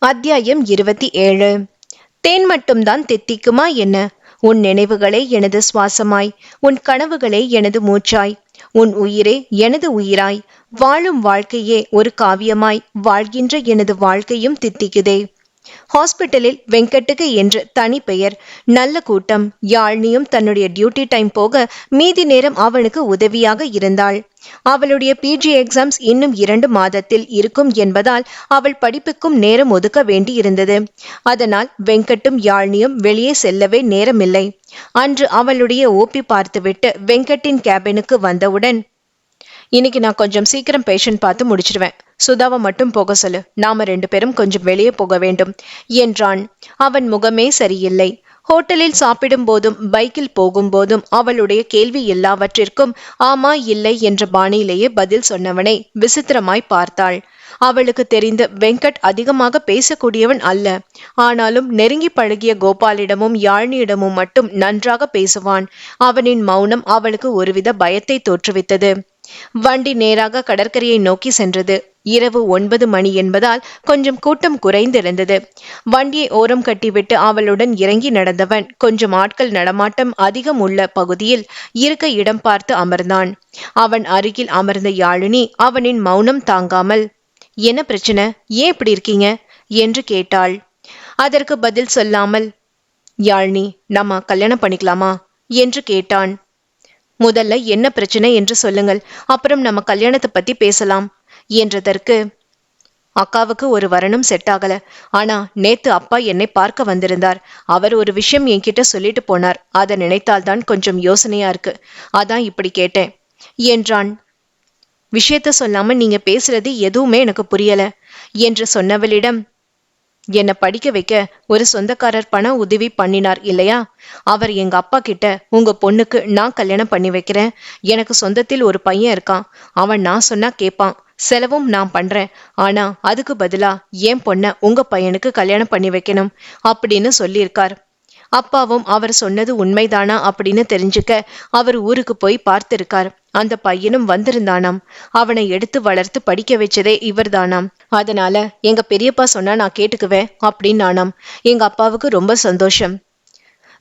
அத்தியாயம் இருபத்தி ஏழு. தேன் மட்டும்தான் தெத்திக்குமா என்ன? உன் நினைவுகளே எனது சுவாசமாய் உன் கனவுகளே எனது மூச்சாய் உன் உயிரே எனது உயிராய் வாழும் வாழ்க்கையே ஒரு காவியமாய் வாழ்கின்ற எனது வாழ்க்கையும் தித்திக்குதே. ஹாஸ்பிட்டலில் வெங்கட்டுக்கு என்று தனி பெயர். நல்ல கூட்டம். யாழ்னியும் தன்னுடைய டியூட்டி டைம் போக மீதி நேரம் அவனுக்கு உதவியாக இருந்தாள். அவளுடைய பிஜி எக்ஸாம்ஸ் இன்னும் இரண்டு மாதத்தில் இருக்கும் என்பதால் அவள் படிப்புக்கும் நேரம் ஒதுக்க வேண்டியிருந்தது. அதனால் வெங்கட்டும் யாழ்னியும் வெளியே செல்லவே நேரமில்லை. அன்று அவளுடைய ஓபி பார்த்துவிட்டு வெங்கட்டின் கேபினுக்கு வந்தவுடன் இன்னைக்கு நான் கொஞ்சம் சீக்கிரம் பேஷண்ட் பார்த்து முடிச்சிடுவேன். சுதாவை மட்டும் போக சொல்லு. நாம ரெண்டு பேரும் கொஞ்சம் வெளியே போக வேண்டும். என்றான். அவன் முகமே சரியில்லை. ஹோட்டலில் சாப்பிடும் போதும் பைக்கில் போகும்போதும் அவளுடைய கேள்வி எல்லாவற்றிற்கும் ஆமா இல்லை என்ற பாணியிலேயே பதில் சொன்னவனை விசித்திரமாய் பார்த்தாள். அவளுக்கு தெரிந்த வெங்கட் அதிகமாக பேசக்கூடியவன் அல்ல. ஆனாலும் நெருங்கி பழகிய கோபாலிடமும் யாழ்னியிடமும் மட்டும் நன்றாக பேசுவான். அவனின் மௌனம் அவளுக்கு ஒருவித பயத்தை தோற்றுவித்தது. வண்டி நேராக கடற்கரையை நோக்கி சென்றது. இரவு ஒன்பது மணி என்பதால் கொஞ்சம் கூட்டம் குறைந்திருந்தது. வண்டியை ஓரம் கட்டிவிட்டு அவளுடன் இறங்கி நடந்தவன் கொஞ்சம் ஆட்கள் நடமாட்டம் அதிகம் உள்ள பகுதியில் இருக்க இடம் பார்த்து அமர்ந்தான். அவன் அருகில் அமர்ந்த யாழினி அவனின் மௌனம் தாங்காமல் என்ன பிரச்சனை? ஏன் இப்படி இருக்கீங்க? என்று கேட்டாள். அதற்கு பதில் சொல்லாமல் யாழ்னி நம்ம கல்யாணம் பண்ணிக்கலாமா? என்று கேட்டான். முதல்ல என்ன பிரச்சனை என்று சொல்லுங்கள். அப்புறம் நம்ம கல்யாணத்தை பத்தி பேசலாம் என்றதற்கு அக்காவுக்கு ஒரு வரனும் செட் ஆகல. ஆனா நேத்து அப்பா என்னை பார்க்க வந்திருந்தார். அவர் ஒரு விஷயம் என்கிட்ட சொல்லிட்டு போனார். அதை நினைத்தால்தான் கொஞ்சம் யோசனையா இருக்கு. அதான் இப்படி கேட்டேன் என்றான். விஷயத்த சொல்லாம நீங்க பேசுறது எதுவுமே எனக்கு புரியல என்று சொன்னவளிடம் என்னை படிக்க வைக்க ஒரு சொந்தக்காரர் பண உதவி பண்ணினார் இல்லையா? அவர் எங்க அப்பா கிட்ட உங்க பொண்ணுக்கு நான் கல்யாணம் பண்ணி வைக்கிறேன். எனக்கு சொந்தத்தில் ஒரு பையன் இருக்கான். அவன் நான் சொன்னா கேட்பான் செலவும் நான் பண்றேன். ஆனா அதுக்கு பதிலா என் பொண்ண உங்க பையனுக்கு கல்யாணம் பண்ணி வைக்கணும் அப்படின்னு சொல்லியிருக்கார். அப்பாவும் அவர் சொன்னது உண்மைதானா அப்படின்னு தெரிஞ்சுக்க அவர் ஊருக்கு போய் பார்த்திருக்கார். அந்த பையனும் வந்திருந்தானாம். அவனை எடுத்து வளர்த்து படிக்க வச்சதே இவர்தானாம். அதனால எங்க பெரியப்பா சொன்னா நான் கேட்டுக்குவேன் அப்படின்னு நானாம் எங்க அப்பாவுக்கு ரொம்ப சந்தோஷம்.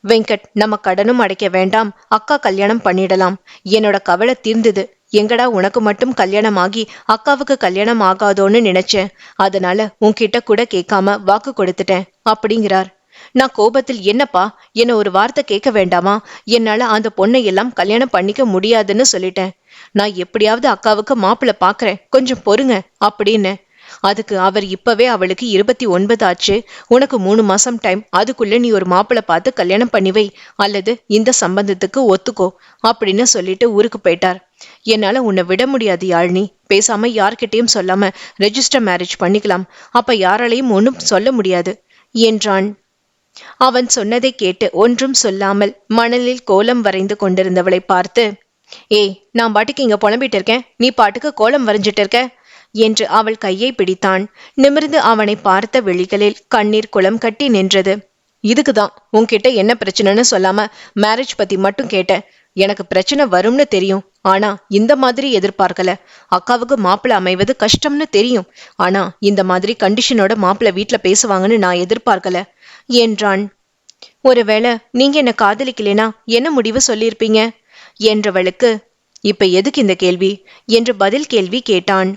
வெங்கட் நம்ம கடனும் அடைக்க வேண்டாம். அக்கா கல்யாணம் பண்ணிடலாம். என்னோட கவலை தீர்ந்தது. எங்கடா உனக்கு மட்டும் கல்யாணம் ஆகி அக்காவுக்கு கல்யாணம் ஆகாதோன்னு நினைச்சேன். அதனால உன்கிட்ட கூட கேட்காம வாக்கு கொடுத்துட்டேன் அப்படிங்கிறார். நான் கோபத்தில் என்னப்பா? என்ன ஒரு வார்த்தை கேட்க வேண்டாமா? என்னால அந்த பொண்ணை எல்லாம் கல்யாணம் பண்ணிக்க முடியாதுன்னு சொல்லிட்டேன். நான் எப்படியாவது அக்காவுக்கு மாப்பிள்ள பாக்குறேன். கொஞ்சம் பொறுங்க அப்படின்னு. அதுக்கு அவர் இப்பவே அவளுக்கு இருபத்தி ஒன்பது ஆச்சு. உனக்கு மூணு மாசம் டைம் அதுக்குள்ள நீ ஒரு மாப்பிள்ள பார்த்து கல்யாணம் பண்ணி வை. அல்லது இந்த சம்பந்தத்துக்கு ஒத்துக்கோ அப்படின்னு சொல்லிட்டு ஊருக்கு போயிட்டார். என்னால உன்னை விட முடியாது யாழ்னி. பேசாம யார்கிட்டயும் சொல்லாம ரெஜிஸ்டர் மேரேஜ் பண்ணிக்கலாம். அப்ப யாராலையும் ஒன்றும் சொல்ல முடியாது என்றான். அவன் சொன்னதை கேட்டு ஒன்றும் சொல்லாமல் மணலில் கோலம் வரைந்து கொண்டிருந்தவளை பார்த்து ஏய் நான் பாட்டுக்கு இங்க புலம்பிட்டு இருக்கேன். நீ பாட்டுக்கு கோலம் வரைஞ்சிட்டு இருக்க? என்று அவள் கையை பிடித்தான். நிமிர்ந்து அவனை பார்த்த விழிகளில் கண்ணீர் குளம் கட்டி நின்றது. இதுக்குதான். உன்கிட்ட என்ன பிரச்சனைன்னு சொல்லாம மேரேஜ் பத்தி மட்டும் கேட்டேன் எனக்கு பிரச்சனை வரும்னு தெரியும். ஆனா இந்த மாதிரி எதிர்பார்க்கல. அக்காவுக்கு மாப்பிள்ள அமைவது கஷ்டம்னு தெரியும். ஆனா இந்த மாதிரி கண்டிஷனோட மாப்பிள்ள வீட்டுல பேசுவாங்கன்னு நான் எதிர்பார்க்கல. என்றான். ஒருவேளை நீங்க என்ன காதலிக்கலைனா என்ன முடிவு சொல்லியிருப்பீங்க? என்றவளுக்கு இப்ப எதுக்கு இந்த கேள்வி? என்று பதில் கேள்வி கேட்டான்.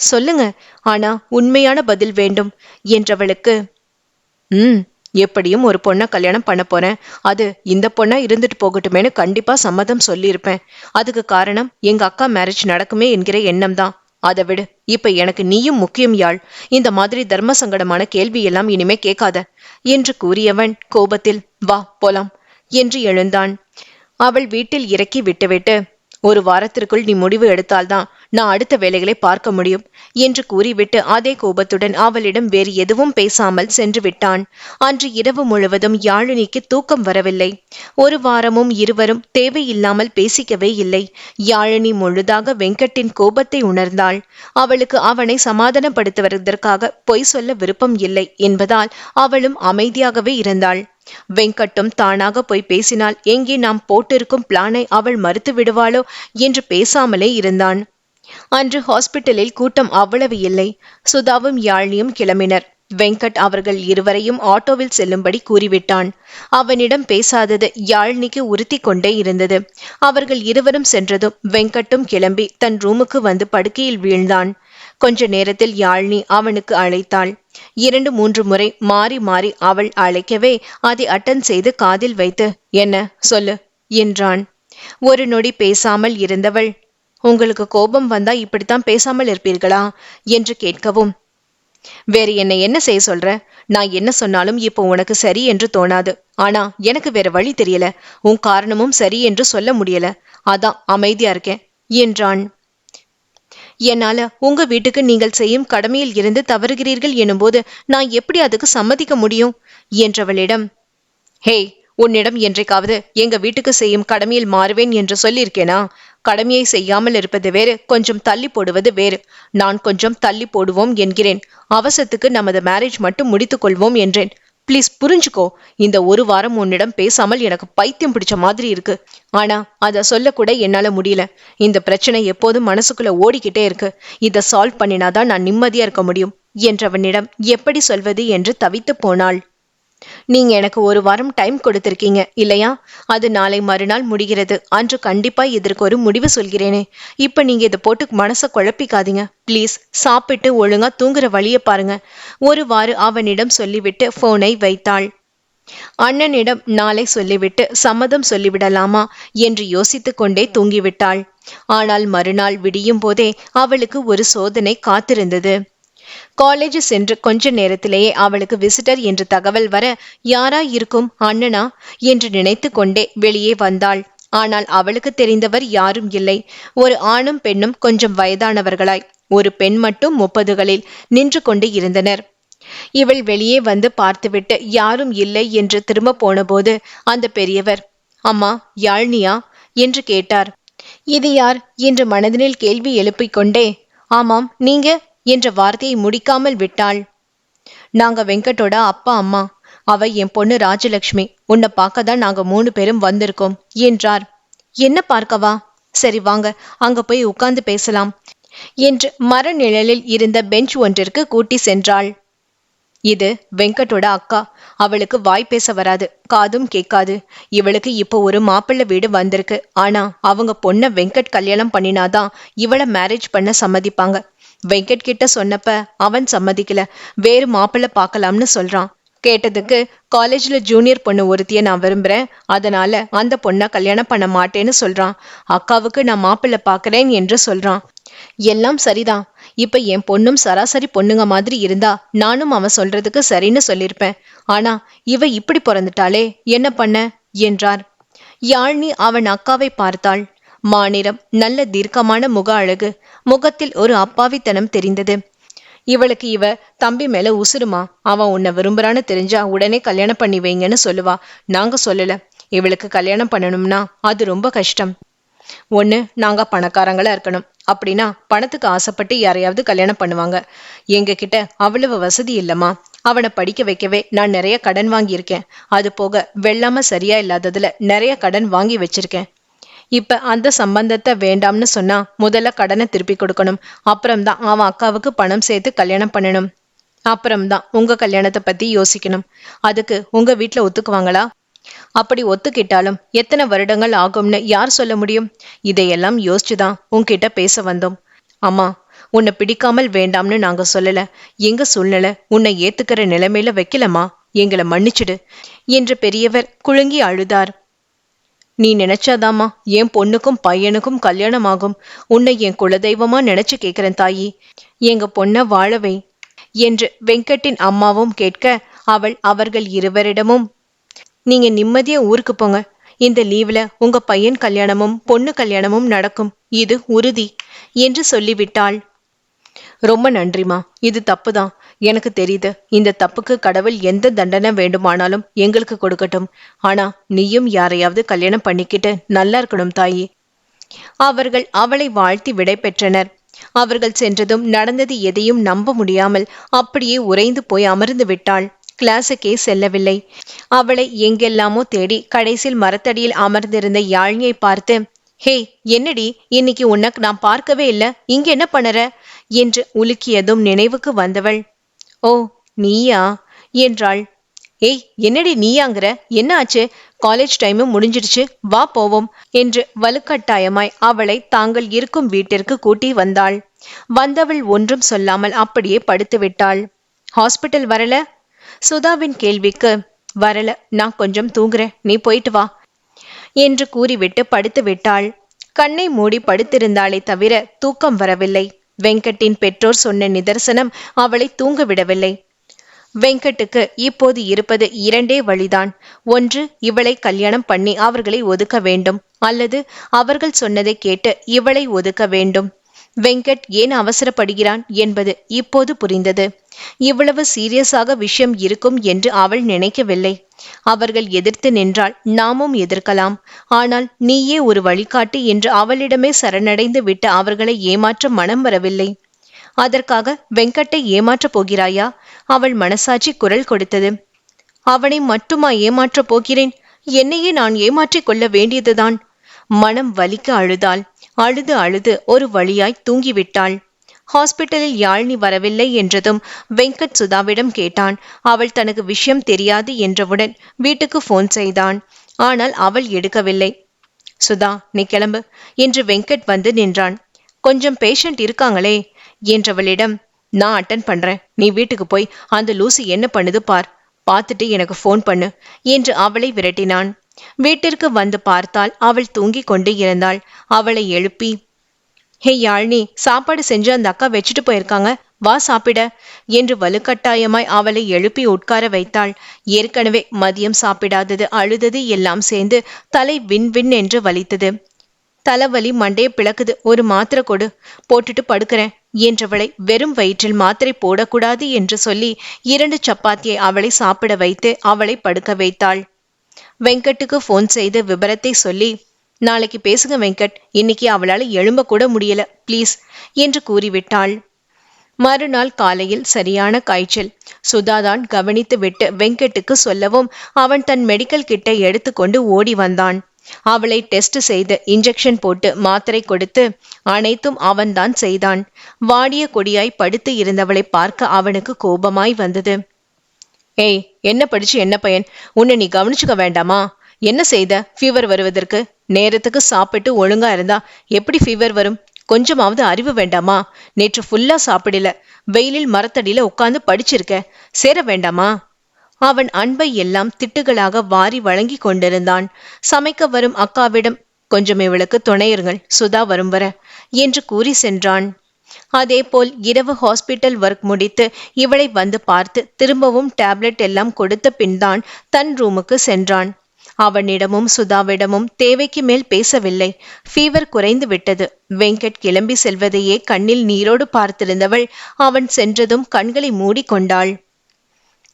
சொல்லுங்க ஆனா உண்மையான பதில் வேண்டும் என்றவளுக்கு ம் எப்படியும் ஒரு பொண்ணை கல்யாணம் பண்ண போறேன். அது இந்த பொண்ணா இருந்துட்டு போகட்டுமேனு கண்டிப்பா சம்மதம் சொல்லியிருப்பேன். அதுக்கு காரணம் எங்க அக்கா மேரேஜ் நடக்குமே என்கிற எண்ணம் தான். அதை விடு இப்ப எனக்கு நீயும் முக்கியம் யாழ். இந்த மாதிரி தர்ம சங்கடமான கேள்வி எல்லாம் இனிமே கேட்காத. என்று கூறியவன் கோபத்தில் வா போலாம் என்று எழுந்தான். அவள் வீட்டில் இறக்கி விட்டுவிட்டு ஒரு வாரத்திற்குள் நீ முடிவு எடுத்தால்தான் நான் அடுத்த வேலைகளை பார்க்க முடியும் என்று கூறிவிட்டு அதே கோபத்துடன் அவளிடம் வேறு எதுவும் பேசாமல் சென்று விட்டான். அன்று இரவு முழுவதும் யாழினிக்கு தூக்கம் வரவில்லை. ஒரு வாரமும் இருவரும் தேவையில்லாமல் பேசிக்கவே இல்லை. யாழினி முழுதாக வெங்கட்டின் கோபத்தை உணர்ந்தாள். அவளுக்கு அவனை சமாதானப்படுத்துவதற்காக பொய் சொல்ல விருப்பம் இல்லை என்பதால் அவளும் அமைதியாகவே இருந்தாள். வெங்கட்டும் தானாக போய் பேசினால் எங்கே நாம் போட்டிருக்கும் பிளானை அவள் மறுத்து விடுவாளோ? என்று பேசாமலே இருந்தான். அன்று ஹாஸ்பிட்டலில் கூட்டம் அவ்வளவு இல்லை. சுதாவும் யாழ்னியும் கிளம்பினர். வெங்கட் அவர்கள் இருவரையும் ஆட்டோவில் செல்லும்படி கூறிவிட்டான். அவனிடம் பேசாதது யாழ்னிக்கு உறுத்தி கொண்டே இருந்தது. அவர்கள் இருவரும் சென்றதும் வெங்கட்டும் கிளம்பி தன் ரூமுக்கு வந்து படுக்கையில் வீழ்ந்தான். கொஞ்ச நேரத்தில் யாழ்னி அவனுக்கு அழைத்தாள். இரண்டு மூன்று முறை மாறி மாறி அவள் அழைக்கவே அதை அட்டன் செய்து காதில் வைத்து என்ன? சொல்லு என்றான். ஒரு நொடி பேசாமல் இருந்தவள் உங்களுக்கு கோபம் வந்தா இப்படித்தான் பேசாமல் இருப்பீர்களா? என்று கேட்கவும் வேறு என்னை என்ன செய்ய சொல்ற? நான் என்ன சொன்னாலும் இப்போ உனக்கு சரி என்று தோணாது. ஆனா எனக்கு வேற வழி தெரியல. உன் காரணமும் சரி என்று சொல்ல முடியல. அதான் அமைதியா இருக்கேன் என்றான். என்னால உங்க வீட்டுக்கு நீங்கள் செய்யும் கடமையில் இருந்து தவறுகிறீர்கள் எனும்போது நான் எப்படி அதுக்கு சம்மதிக்க முடியும்? என்றவளிடம் ஹே உன்னிடம் என்றைக்காவது எங்க வீட்டுக்கு செய்யும் கடமையில் மாறுவேன் என்று சொல்லியிருக்கேனா? கடமையை செய்யாமல் இருப்பது வேறு கொஞ்சம் தள்ளி போடுவது வேறு. நான் கொஞ்சம் தள்ளி போடுவோம் என்கிறேன். அவசரத்துக்கு நமது மேரேஜ் மட்டும் முடித்துக் கொள்வோம் என்றேன். ப்ளீஸ் புரிஞ்சுக்கோ இந்த ஒரு வாரம் உன்னிடம் பேசாமல் எனக்கு பைத்தியம் பிடிச்ச மாதிரி இருக்கு. ஆனா அதை சொல்லக்கூட என்னால முடியல. இந்த பிரச்சனை எப்போதும் மனசுக்குள்ள ஓடிக்கிட்டே இருக்கு. இதை சால்வ் பண்ணினாதான் நான் நிம்மதியா இருக்க முடியும் என்றவனிடம் எப்படி சொல்வது என்று தவித்து போனாள். நீங்க எனக்கு ஒரு வாரம் டைம் கொடுத்திருக்கீங்க இல்லையா? அது நாளை மறுநாள் முடிகிறது. அன்று கண்டிப்பா இதற்கு ஒரு முடிவு சொல்கிறேனே. இப்ப நீங்க இதை போட்டு மனசை குழப்பிக்காதீங்க. ப்ளீஸ் சாப்பிட்டு ஒழுங்கா தூங்குற வழியை பாருங்க. ஒருவாறு அவனிடம் சொல்லிவிட்டு போனை வைத்தாள். அண்ணனிடம் நாளை சொல்லிவிட்டு சம்மதம் சொல்லிவிடலாமா? என்று யோசித்து கொண்டே தூங்கிவிட்டாள். ஆனால் மறுநாள் விடியும் போதே அவளுக்கு ஒரு சோதனை காத்திருந்தது. காலேஜ் சென்று கொஞ்ச நேரத்திலேயே அவளுக்கு விசிட்டர் என்று தகவல் வர யாரா இருக்கும் அண்ணனா? என்று நினைத்து கொண்டே வெளியே வந்தாள். ஆனால் அவளுக்கு தெரிந்தவர் யாரும் இல்லை. ஒரு ஆணும் பெண்ணும் கொஞ்சம் வயதானவர்களாய். ஒரு பெண் மட்டும் முப்பதுகளில் நின்று கொண்டு இருந்தனர். இவள் வெளியே வந்து பார்த்துவிட்டு யாரும் இல்லை என்று திரும்ப போனபோது அந்த பெரியவர். அம்மா யாழ்னியா? என்று கேட்டார். இது யார்? என்று மனதினில் கேள்வி எழுப்பிக் கொண்டே ஆமாம் நீங்க? என்ற வார்த்தையை முடிக்காமல் விட்டாள். நாங்க வெங்கட்டோட அப்பா அம்மா. அவ என் பொண்ணு ராஜலட்சுமி உன்னை பார்க்க தான் நாங்க மூணு பேரும் வந்திருக்கோம் என்றார். என்ன பார்க்கவா? சரி வாங்க அங்க போய் உட்கார்ந்து பேசலாம் என்று மர நிழலில் இருந்த பெஞ்ச் ஒன்றிற்கு கூட்டி சென்றாள். இது வெங்கட்டோட அக்கா. அவளுக்கு வாய் பேச வராது காதும் கேட்காது. இவளுக்கு இப்போ ஒரு மாப்பிள்ளை வீடு வந்திருக்கு. ஆனா அவங்க பொண்ண வெங்கட் கல்யாணம் பண்ணினாதான் இவளை மேரேஜ் பண்ண சம்மதிப்பாங்க. வெங்கட் கிட்ட சொன்னப்ப அவன் சம்மதிக்கல. வேறு மாப்பிள்ளை பார்க்கலாம்னு சொல்றான். கேட்டதுக்கு காலேஜ்ல ஜூனியர் பொண்ணு ஒருத்திய நான் விரும்புறேன். அதனால அந்த பொண்ணை கல்யாணம் பண்ண மாட்டேன்னு சொல்றான். அக்காவுக்கு நான் மாப்பிள்ளை பார்க்கறேன் என்று சொல்றான். எல்லாம் சரிதான். இப்ப என் பொண்ணும் சராசரி பொண்ணுங்க மாதிரி இருந்தா நானும் அவன் சொல்றதுக்கு சரின்னு சொல்லியிருப்பேன் ஆனா இவ இப்படி பிறந்துட்டாளே என்ன பண்ண? என்றார். யாழ்னி அவன் அக்காவை பார்த்தாள். மாநிறம் நல்ல தீர்க்கமான முக அழகு. முகத்தில் ஒரு அப்பாவித்தனம் தெரிந்தது. இவளுக்கு இவ தம்பி மேல உசுருமா? அவன் உன்னை விரும்புறான்னு தெரிஞ்சா உடனே கல்யாணம் பண்ணி வைங்கன்னு சொல்லுவா. நாங்க சொல்லல. இவளுக்கு கல்யாணம் பண்ணணும்னா அது ரொம்ப கஷ்டம். ஒன்று நாங்கள் பணக்காரங்களா இருக்கணும். அப்படின்னா பணத்துக்கு ஆசைப்பட்டு யாரையாவது கல்யாணம் பண்ணுவாங்க. எங்க கிட்ட அவ்வளவு வசதி இல்லம்மா. அவனை படிக்க வைக்கவே நான் நிறைய கடன் வாங்கியிருக்கேன். அது போக வெள்ளாம சரியா இல்லாததுல நிறைய கடன் வாங்கி வச்சிருக்கேன். இப்ப அந்த சம்பந்தத்தை வேண்டாம்னு சொன்னா முதல்ல கடனை திருப்பி கொடுக்கணும். அப்புறம்தான் அவன் அக்காவுக்கு பணம் சேர்த்து கல்யாணம் பண்ணணும். அப்புறம்தான் உங்க கல்யாணத்தை பத்தி யோசிக்கணும். அதுக்கு உங்க வீட்டுல ஒத்துக்குவாங்களா? அப்படி ஒத்துக்கிட்டாலும் எத்தனை வருடங்கள் ஆகும்னு யார் சொல்ல முடியும்? இதையெல்லாம் யோசிச்சுதான் உன்கிட்ட பேச வந்தோம். அம்மா உன்னை பிடிக்காமல் வேண்டாம்னு நாங்க சொல்லல. எங்க சூழ்நிலை? உன்னை ஏத்துக்கிற நிலைமையில வைக்கலமா எங்களை மன்னிச்சிடு. என்று பெரியவர் குலுங்கி அழுதார். நீ நினைச்சாதாமா என் பொண்ணுக்கும் பையனுக்கும் கல்யாணம் ஆகும் உன்னை என் குலதெய்வமா நினைச்சு கேக்குறேன் தாயி. எங்க பொண்ண வாழவை என்று வெங்கட்டின் அம்மாவும் கேட்க அவள் அவர்கள் இருவரிடமும் நீங்க நிம்மதியா ஊருக்கு போங்க. இந்த லீவ்ல உங்க பையன் கல்யாணமும் பொண்ணு கல்யாணமும் நடக்கும். இது உறுதி என்று சொல்லிவிட்டாள். ரொம்ப நன்றிமா இது தப்பு தான் எனக்கு தெரியுது. இந்த தப்புக்கு கடவுள் எந்த தண்டனை வேண்டுமானாலும் எங்களுக்கு கொடுக்கட்டும். ஆனா நீயும் யாரையாவது கல்யாணம் பண்ணிக்கிட்டு நல்லா இருக்கணும் தாயி. அவர்கள் அவளை வாழ்த்தி விடை பெற்றனர். அவர்கள் சென்றதும் நடந்தது எதையும் நம்ப முடியாமல் அப்படியே உறைந்து போய் அமர்ந்து விட்டாள். கிளாஸுக்கே செல்லவில்லை. அவளை எங்கெல்லாமோ தேடி கடைசியில் மரத்தடியில் அமர்ந்திருந்த யாழ்னியை பார்த்து ஹே என்னடி இன்னைக்கு உனக்கு நான் பார்க்கவே இல்ல. இங்க என்ன பண்ணற? என்று உலுக்கியதும் நினைவுக்கு வந்தவள். ஓ நீயா? என்றாள். ஏய் என்னடி நீயாங்கிற? என்ன ஆச்சு? காலேஜ் டைமும் முடிஞ்சிடுச்சு வா போவோம் என்று வலுக்கட்டாயமாய் அவளை தாங்கள் இருக்கும் வீட்டிற்கு கூட்டி வந்தாள். வந்தவள் ஒன்றும் சொல்லாமல் அப்படியே படுத்து விட்டாள் ஹாஸ்பிட்டல் வரல? சுதாவின் கேள்விக்கு வரல நான் கொஞ்சம் தூங்குறேன் நீ போயிட்டு வா. என்று கூறிவிட்டு படுத்து விட்டாள். கண்ணை மூடி படுத்திருந்தாளே தவிர தூக்கம் வரவில்லை. வெங்கட்டின் பெற்றோர் சொன்ன நிதர்சனம் அவளை தூங்கவிடவில்லை வெங்கட்டுக்கு இப்போது இருப்பது இரண்டே வழிதான். ஒன்று இவளை கல்யாணம் பண்ணி அவர்களை ஒதுக்க வேண்டும். அல்லது அவர்கள் சொன்னதை கேட்டு இவளை ஒதுக்க வேண்டும். வெங்கட் ஏன் அவசரப்படுகிறான் என்பது இப்போது புரிந்தது. இவ்வளவு சீரியஸாக விஷயம் இருக்கும் என்று அவள் நினைக்கவில்லை. அவர்கள் எதிர்த்து நின்றால் நாமும் எதிர்க்கலாம். ஆனால் நீயே ஒரு வழிகாட்டி என்று அவளிடமே சரணடைந்து விட்டு அவர்களை ஏமாற்ற மனம் வரவில்லை. அதற்காக வெங்கட்டை ஏமாற்றப் போகிறாயா? அவள் மனசாட்சி குரல் கொடுத்தது. அவனை மட்டுமா ஏமாற்றப் போகிறேன்? என்னையே நான் ஏமாற்றிக் கொள்ள வேண்டியதுதான். மனம் வலிக்க அழுதாள். அழுது அழுது ஒரு வழியாய் தூங்கிவிட்டாள். ஹாஸ்பிட்டலில் யாழ்னி வரவில்லை என்றதும் வெங்கட் சுதாவிடம் கேட்டான். அவள் தனக்கு விஷயம் தெரியாது என்றவுடன் வீட்டுக்கு ஃபோன் செய்தான். ஆனால் அவள் எடுக்கவில்லை. சுதா நீ கிளம்பு என்று வெங்கட் வந்து நின்றான். கொஞ்சம் பேஷண்ட் இருக்காங்களே என்றவளிடம் நான் அட்டன் பண்றேன். நீ வீட்டுக்கு போய் அந்த லூசி என்ன பண்ணுது பார். பார்த்துட்டு எனக்கு ஃபோன் பண்ணு என்று அவளை விரட்டினான். வீட்டிற்கு வந்து பார்த்தால் அவள் தூங்கிக் கொண்டு இருந்தாள் அவளை எழுப்பி ஹே யாழ்னி சாப்பாடு செஞ்சு அந்த அக்கா வச்சுட்டு போயிருக்காங்க. வா சாப்பிட என்று வலுக்கட்டாயமாய் அவளை எழுப்பி உட்கார வைத்தாள். ஏற்கனவே மதியம் சாப்பிடாதது அழுதது எல்லாம் சேர்ந்து தலை வின் வின் என்று வலித்தது. தலைவலி மண்டையை பிளக்குது. ஒரு மாத்திரை கொடு. போட்டுட்டு படுக்கிறேன் என்றவளை வெறும் வயிற்றில் மாத்திரை போடக்கூடாது என்று சொல்லி இரண்டு சப்பாத்தியை அவளை சாப்பிட வைத்து அவளை படுக்க வைத்தாள். வெங்கட்டுக்கு ஃபோன் செய்து விபரத்தை சொல்லி நாளைக்கு பேசுங்க வெங்கட் இன்னைக்கு அவளால் எழும்ப கூட முடியல ப்ளீஸ் என்று கூறிவிட்டாள். மறுநாள் காலையில் சரியான காய்ச்சல். சுதாதான் கவனித்து விட்டு வெங்கட்டுக்கு சொல்லவும் அவன் தன் மெடிக்கல் கிட்டை எடுத்துக்கொண்டு ஓடி வந்தான். அவளை டெஸ்ட் செய்து இன்ஜெக்ஷன் போட்டு மாத்திரை கொடுத்து அனைத்தும் அவன்தான் செய்தான். வாடிய கொடியாய் படுத்து இருந்தவளை பார்க்க அவனுக்கு கோபமாய் வந்தது. ஏய் என்ன படிச்சு என்ன பையன்? உன்னை நீ கவனிச்சுக்க வேண்டாமா? என்ன செய்த? ஃபீவர் வருவதற்கு? நேரத்துக்கு சாப்பிட்டு ஒழுங்கா இருந்தா எப்படி ஃபீவர் வரும்? கொஞ்சமாவது அறிவு வேண்டாமா? நேற்று ஃபுல்லா சாப்பிடல. வெயிலில் மரத்தடியில உட்கார்ந்து படிச்சிருக்க. சேர வேண்டாமா? அவன் அன்பை எல்லாம் திட்டுகளாக வாரி வழங்கி கொண்டிருந்தான். சமைக்க வரும் அக்காவிடம் கொஞ்சம் இவளுக்கு துணையிருங்கள். சுதா வரும் வர என்று கூறி சென்றான். அதேபோல் இரவு ஹாஸ்பிட்டல் ஒர்க் முடித்து இவளை வந்து பார்த்து திரும்பவும் டேப்லெட் எல்லாம் கொடுத்த பின்தான் தன் ரூமுக்கு சென்றான். அவனிடமும் சுதாவிடமும் தேவைக்கு மேல் பேசவில்லை. ஃபீவர் குறைந்து விட்டது. வெங்கட் கிளம்பி செல்வதையே கண்ணில் நீரோடு பார்த்திருந்தவள் அவன் சென்றதும் கண்களை மூடிக்கொண்டாள்.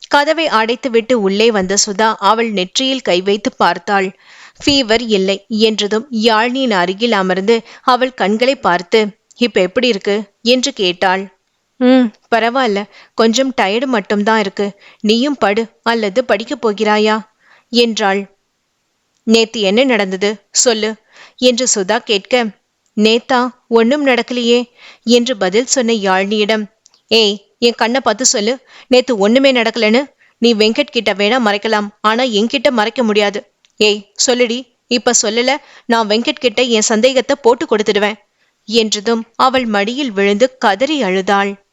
கதவை அடைத்துவிட்டு உள்ளே வந்த சுதா அவள் நெற்றியில் கை வைத்து பார்த்தாள். ஃபீவர் இல்லை என்றதும் யாழ்னியின் அருகில் அமர்ந்து அவள் கண்களை பார்த்து இப்ப எப்படி இருக்கு? என்று கேட்டாள். ம் பரவாயில்ல கொஞ்சம் டயர்டு மட்டும்தான் இருக்கு. நீயும் படு அல்லது படிக்கப் போகிறாயா? என்றாள். நேத்து என்ன நடந்தது? சொல்லு என்று சுதா கேட்க நேத்தா ஒன்றும் நடக்கலையே என்று பதில் சொன்ன யாழ்னியிடம். ஏய் என் கண்ணை பார்த்து சொல்லு. நேத்து ஒண்ணுமே நடக்கலன்னு. நீ வெங்கட் கிட்ட வேணா மறைக்கலாம். ஆனா என்கிட்ட மறைக்க முடியாது. ஏய் சொல்லுடி. இப்ப சொல்லல. நான் வெங்கட் கிட்ட என் சந்தேகத்தை போட்டு கொடுத்துடுவேன். என்றதும் அவள் மடியில் விழுந்து கதறி அழுதாள்.